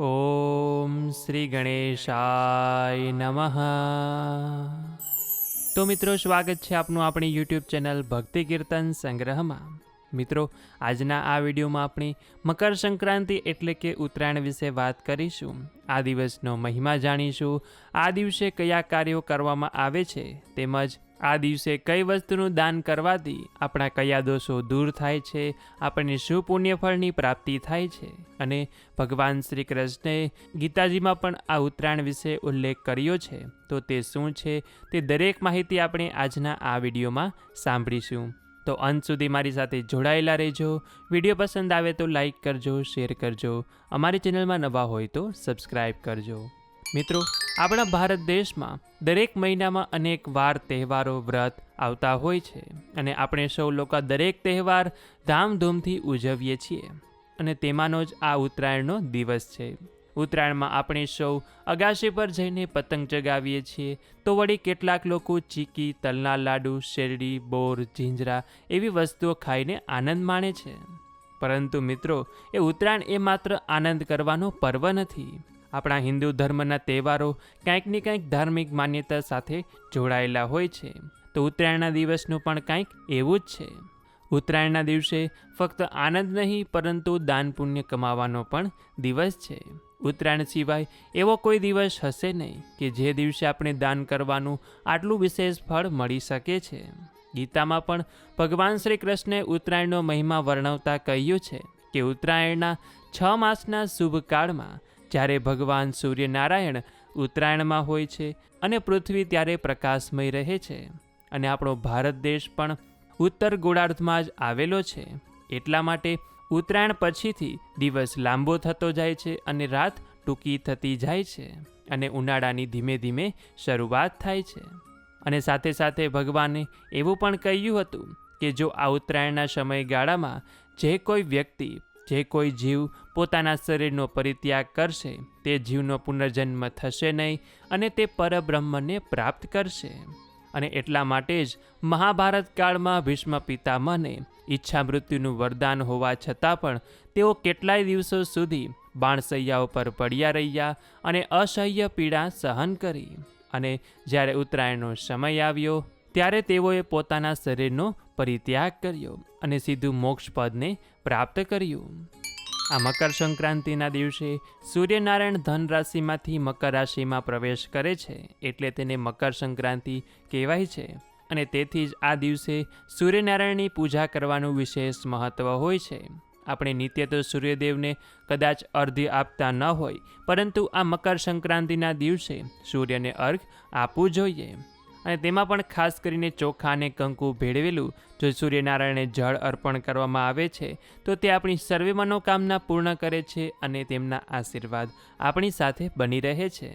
ઓમ શ્રી ગણેશાય નમઃ. તો મિત્રો, સ્વાગત છે આપનું આપણી યુટ્યુબ ચેનલ ભક્તિ કીર્તન સંગ્રહમાં. મિત્રો, આજના આ વિડીયોમાં આપણે મકર સંક્રાંતિ એટલે કે ઉત્તરાયણ વિશે વાત કરીશું. આ દિવસનો મહિમા જાણીશું. આ દિવસે કયા કાર્યો કરવામાં આવે છે તેમજ આ દિવસે કઈ વસ્તુનું દાન કરવાથી આપણા કયા દોષો દૂર થાય છે, આપણને શું પુણ્યફળની પ્રાપ્તિ થાય છે? અને ભગવાન શ્રી કૃષ્ણે ગીતાજીમાં પણ આ ઉત્તરાયણ વિશે ઉલ્લેખ કર્યો છે. તો તે શું છે તે દરેક માહિતી આપણે આજના આ વિડીયોમાં સાંભળીશું. તો અંત સુધી મારી સાથે જોડાયેલા રહેજો. વીડિયો પસંદ આવે તો લાઈક કરજો, શેર કરજો. અમારી ચેનલમાં નવા હોય તો સબસ્ક્રાઈબ કરજો. મિત્રો, આપણા ભારત દેશમાં દરેક મહિનામાં અનેક વાર તહેવારો વ્રત આવતા હોય છે અને આપણે સૌ લોકો દરેક તહેવાર ધામધૂમથી ઉજવીએ છીએ. અને તેમાંનો જ આ ઉત્તરાયણનો દિવસ છે. ઉત્તરાયણમાં આપણે સૌ અગાશી પર જઈને પતંગ ચગાવીએ છીએ. તો વળી કેટલાક લોકો ચીકી, તલના લાડુ, શેરડી, બોર, જીંજરા એવી વસ્તુઓ ખાઈને આનંદ માણે છે. પરંતુ મિત્રો, એ ઉત્તરાયણ એ માત્ર આનંદ કરવાનો પર્વ નથી. આપણા હિન્દુ ધર્મના તહેવારો કંઈક ને કંઈક ધાર્મિક માન્યતા સાથે જોડાયેલા હોય છે. તો ઉત્તરાયણના દિવસનું પણ કંઈક એવું જ છે. ઉત્તરાયણના દિવસે ફક્ત આનંદ નહીં, પરંતુ દાન પુણ્ય કમાવાનો પણ દિવસ છે. ઉત્તરાયણ સિવાય એવો કોઈ દિવસ હશે નહીં કે જે દિવસે આપણે દાન કરવાનું આટલું વિશેષ ફળ મળી શકે છે. ગીતામાં પણ ભગવાન શ્રી કૃષ્ણે ઉત્તરાયણનો મહિમા વર્ણવતા કહ્યું છે કે ઉત્તરાયણના છ માસના શુભ કાળમાં જ્યારે ભગવાન સૂર્યનારાયણ ઉત્તરાયણમાં હોય છે અને પૃથ્વી ત્યારે પ્રકાશમય રહે છે અને આપણો ભારત દેશ પણ ઉત્તર ગોળાર્ધમાં જ આવેલો છે. એટલા માટે ઉત્તરાયણ પછીથી દિવસ લાંબો થતો જાય છે અને રાત ટૂંકી થતી જાય છે અને ઉનાળાની ધીમે ધીમે શરૂઆત થાય છે. અને સાથે સાથે ભગવાને એવું પણ કહ્યું હતું કે જો આ ઉત્તરાયણના સમયગાળામાં જે કોઈ વ્યક્તિ જે કોઈ જીવ પોતાના શરીરનો પરિત્યાગ કરશે, તે જીવનો પુનર્જન્મ થશે નહીં અને તે પરબ્રહ્મને પ્રાપ્ત કરશે. અને એટલા માટે જ મહાભારત કાળમાં ભીષ્મ પિતામહને ઈચ્છા મૃત્યુનું વરદાન હોવા છતાં પણ તેઓ કેટલાય દિવસો સુધી બાણસૈયાઓ પર પડ્યા રહ્યા અને અસહ્ય પીડા સહન કરી. અને જ્યારે ઉત્તરાયણનો સમય આવ્યો ત્યારે તેઓએ પોતાના શરીરનો પરિત્યાગ કર્યો અને સીધું મોક્ષપદને પ્રાપ્ત કર્યું. આ મકર સંક્રાંતિના દિવસે સૂર્યનારાયણ ધન રાશિમાંથી મકર રાશિમાં પ્રવેશ કરે છે એટલે તેને મકર સંક્રાંતિ કહેવાય છે અને તેથી જ આ દિવસે સૂર્યનારાયણની પૂજા કરવાનું વિશેષ મહત્ત્વ હોય છે. આપણે નિત્ય તો સૂર્યદેવને કદાચ અર્ધ્ય આપતા ન હોય, પરંતુ આ મકર સંક્રાંતિના દિવસે સૂર્યને અર્ઘ આપવું જોઈએ. અને તેમાં પણ ખાસ કરીને ચોખા અને કંકુ ભેળવેલું. જો સૂર્યનારાયણને જળ અર્પણ કરવામાં આવે છે, તો તે આપણી સર્વે મનોકામના પૂર્ણ કરે છે અને તેમના આશીર્વાદ આપણી સાથે બની રહે છે.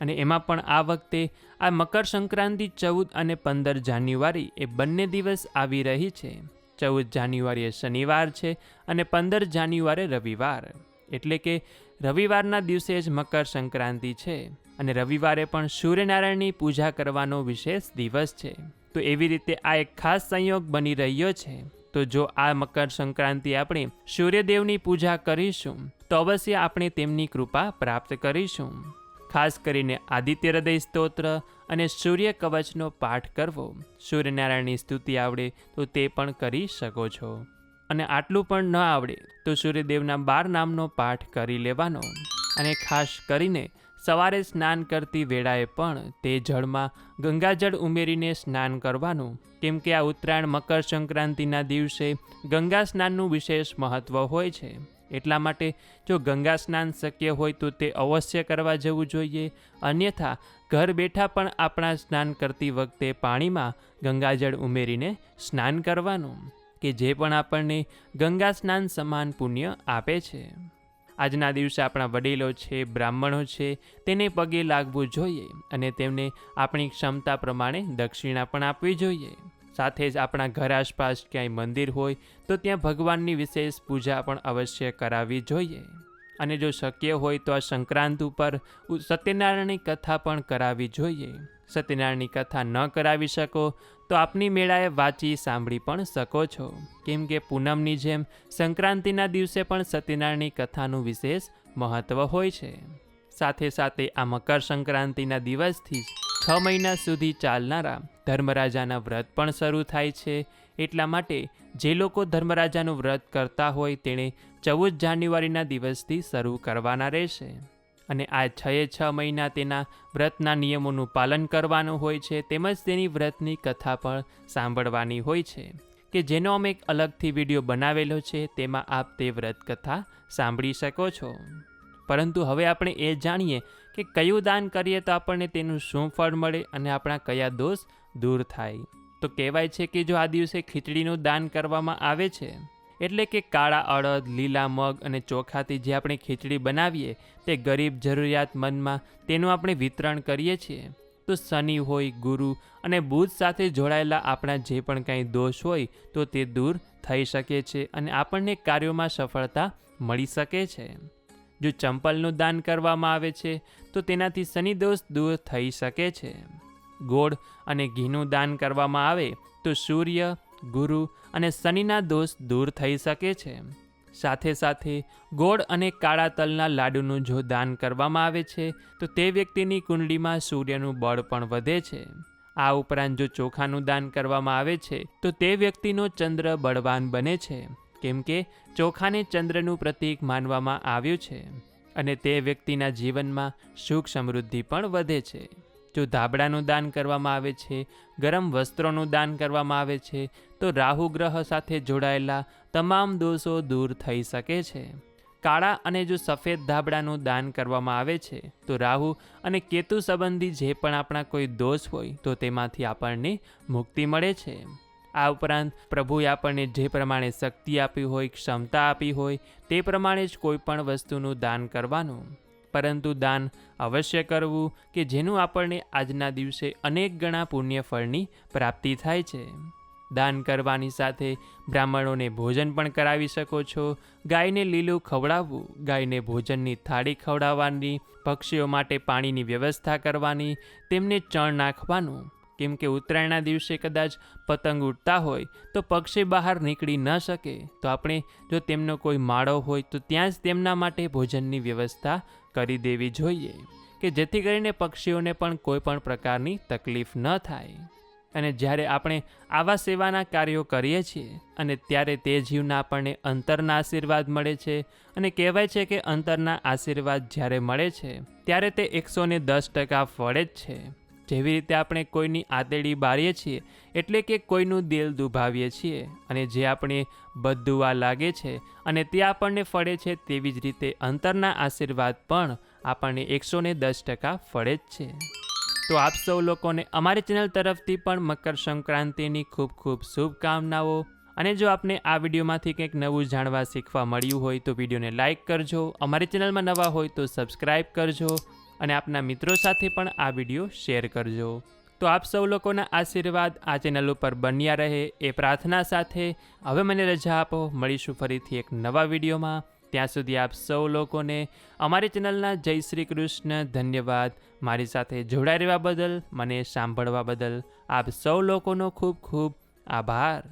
અને એમાં પણ આ વખતે આ મકર સંક્રાંતિ ચૌદ અને પંદર જાન્યુઆરી એ બંને દિવસ આવી રહી છે. ચૌદ જાન્યુઆરીએ શનિવાર છે અને પંદર જાન્યુઆરે રવિવાર. એટલે કે રવિવારના દિવસે જ મકર સંક્રાંતિ છે. અને રવિવારે પણ સૂર્યનારાયણની પૂજા કરવાનો વિશેષ દિવસ છે. તો એવી રીતે આ એક ખાસ સંયોગ બની રહ્યો છે. તો જો આ મકર સંક્રાંતિ આપણે સૂર્યદેવની પૂજા કરીશું, તો અવશ્ય આપણે તેમની કૃપા પ્રાપ્ત કરીશું. ખાસ કરીને આદિત્ય હૃદય સ્તોત્ર અને સૂર્ય કવચનો પાઠ કરવો. સૂર્યનારાયણની સ્તુતિ આવડે તો તે પણ કરી શકો છો. અને આટલું પણ ન આવડે તો સૂર્યદેવના બાર નામનો પાઠ કરી લેવાનો. અને ખાસ કરીને સવારે સ્નાન કરતી વેળાએ પણ તે જળમાં ગંગાજળ ઉમેરીને સ્નાન કરવાનું. કેમ કે આ ઉત્તરાયણ મકર સંક્રાંતિના દિવસે ગંગા સ્નાનનું વિશેષ મહત્ત્વ હોય છે. એટલા માટે જો ગંગા સ્નાન શક્ય હોય તો તે અવશ્ય કરવા જવું જોઈએ. અન્યથા, ઘર બેઠા પણ આપણા સ્નાન કરતી વખતે પાણીમાં ગંગાજળ ઉમેરીને સ્નાન કરવાનું, કે જે પણ આપણને ગંગા સ્નાન સમાન પુણ્ય આપે છે. આજના દિવસે આપણા વડીલો છે, બ્રાહ્મણો છે, તેને પગે લાગવું જોઈએ અને તેમને આપણી ક્ષમતા પ્રમાણે દક્ષિણા પણ આપવી જોઈએ. સાથે જ આપણા ઘર આસપાસ ક્યાંય મંદિર હોય તો ત્યાં ભગવાનની વિશેષ પૂજા પણ અવશ્ય કરાવવી જોઈએ. અને જો શક્ય હોય તો આ સંક્રાંત ઉપર સત્યનારાયણની કથા પણ કરાવવી જોઈએ. સત્યનારાયણની કથા ન કરાવી શકો તો આપની મેળાએ વાંચી સાંભળી પણ શકો છો. કેમ કે પૂનમની જેમ સંક્રાંતિના દિવસે પણ સત્યનારાયણની કથાનું વિશેષ મહત્ત્વ હોય છે. સાથે સાથે આ મકર સંક્રાંતિના દિવસથી છ મહિના સુધી ચાલનારા ધર્મરાજાના વ્રત પણ શરૂ થાય છે. એટલા માટે જે લોકો ધર્મરાજાનું વ્રત કરતા હોય તેણે ચૌદ જાન્યુઆરીના દિવસથી શરૂ કરવાના રહેશે. અને આ છએ છ મહિના તેના વ્રતના નિયમોનું પાલન કરવાનું હોય છે, તેમજ તેની વ્રતની કથા પણ સાંભળવાની હોય છે, કે જેનો અમે એક અલગથી વીડિયો બનાવેલો છે, તેમાં આપ તે વ્રત કથા સાંભળી શકો છો. પરંતુ હવે આપણે એ જાણીએ કે કયું દાન કરીએ તો આપણને તેનું શું ફળ મળે અને આપણા કયા દોષ દૂર થાય. તો કહેવાય છે કે જો આ દિવસે ખીચડીનું દાન કરવામાં આવે છે, એટલે કે કાળા અડદ, લીલા મગ અને ચોખાથી જે આપણે ખીચડી બનાવીએ, તે ગરીબ જરૂરિયાતમંદમાં તેનું આપણે વિતરણ કરીએ છીએ. તો શનિ હોય, ગુરુ અને બુધ સાથે જોડાયેલા આપણા જે પણ કાંઈ દોષ હોય, તો તે દૂર થઈ શકે છે અને આપણને કાર્યોમાં સફળતા મળી શકે છે. જો ચંપલનું દાન કરવામાં આવે છે, તો તેનાથી શનિ દોષ દૂર થઈ શકે છે. ગોળ અને ઘીનું દાન કરવામાં આવે, તો સૂર્ય, ગુરુ અને શનિના દોષ દૂર થઈ શકે છે. સાથે સાથે, ગોળ અને કાળા તલના લાડુનું જો દાન કરવામાં આવે છે, તો તે વ્યક્તિની કુંડલીમાં સૂર્યનું બળ પણ વધે છે. આ ઉપરાંત જો ચોખાનું દાન કરવામાં આવે છે, તો તે વ્યક્તિનો ચંદ્ર બળવાન બને છે, કેમ કે ચોખાને ચંદ્રનું પ્રતીક માનવામાં આવ્યું છે અને તે વ્યક્તિના જીવનમાં સુખ સમૃદ્ધિ પણ વધે છે. જો ધાબળાનું દાન કરવામાં આવે છે, ગરમ વસ્ત્રોનું દાન કરવામાં આવે છે, તો રાહુ ગ્રહ સાથે જોડાયેલા તમામ દોષો દૂર થઈ શકે છે. કાળા અને જો સફેદ ધાબળાનું દાન કરવામાં આવે છે, તો રાહુ અને કેતુ સંબંધી જે પણ આપણા કોઈ દોષ હોય, તો તેમાંથી આપણને મુક્તિ મળે છે. આ ઉપરાંત પ્રભુએ આપણને જે પ્રમાણે શક્તિ આપી હોય, ક્ષમતા આપી હોય, તે પ્રમાણે જ કોઈ પણ વસ્તુનું દાન કરવાનું. પરંતુ દાન અવશ્ય કરવું કે જેનું આપણને આજના દિવસે અનેક ગણા પુણ્યફળની પ્રાપ્તિ થાય છે. દાન કરવાની સાથે બ્રાહ્મણોને ભોજન પણ કરાવી શકો છો. ગાયને લીલું ખવડાવવું, ગાયને ભોજનની થાળી ખવડાવવાની, પક્ષીઓ માટે પાણીની વ્યવસ્થા કરવાની, તેમને ચણ નાખવાનું. કેમ કે ઉત્તરાયણના દિવસે કદાચ પતંગ ઉડતા હોય, તો પક્ષી બહાર નીકળી ન શકે. તો આપણે જો તેમનો કોઈ માળો હોય, તો ત્યાં જ તેમના માટે ભોજનની વ્યવસ્થા કરી દેવી જોઈએ કે જેથી કરીને પક્ષીઓને પણ કોઈ પણ પ્રકારની તકલીફ ન થાય. અને જ્યારે આપણે આવા સેવાના કાર્યો કરીએ છીએ અને ત્યારે તે જીવના આપણને અંતરના આશીર્વાદ મળે છે અને કહેવાય છે કે અંતરના આશીર્વાદ જ્યારે મળે છે, ત્યારે તે એકસો ને દસ ટકા ફળે જ છે. જેવી રીતે આપણે કોઈની આતેડી બારીએ છીએ, એટલે કે કોઈનું દિલ દુભાવીએ છીએ અને જે આપણે બદુવા લાગે છે અને તે આપણને ફળે છે, તેવી જ રીતે અંતરના આશીર્વાદ પણ આપણને એકસો ને દસ ટકા ફળે જ છે. તો આપ સૌ લોકોને અમારી ચેનલ તરફથી પણ મકર સંક્રાંતિની ખૂબ ખૂબ શુભકામનાઓ. અને જો આપને આ વિડીયોમાંથી કંઈક નવું જાણવા શીખવા મળ્યું હોય તો વિડીયોને લાઇક કરજો, અમારી ચેનલમાં નવા હોય તો સબસ્ક્રાઈબ કરજો અને આપના મિત્રો સાથે પણ આ વીડિયો શેર કરજો. તો આપ સૌ લોકોના આશીર્વાદ આ ચેનલ ઉપર બન્યા રહે એ પ્રાર્થના સાથે હવે મને રજા આપો. મળીશું ફરીથી એક નવા વિડીયોમાં. ત્યાં સુધી આપ સૌ લોકોને અમારી ચેનલના જય શ્રી કૃષ્ણ ધન્યવાદ. મારી સાથે જોડાઈ રહેવા બદલ, મને સાંભળવા બદલ આપ સૌ લોકોનો ખૂબ ખૂબ આભાર.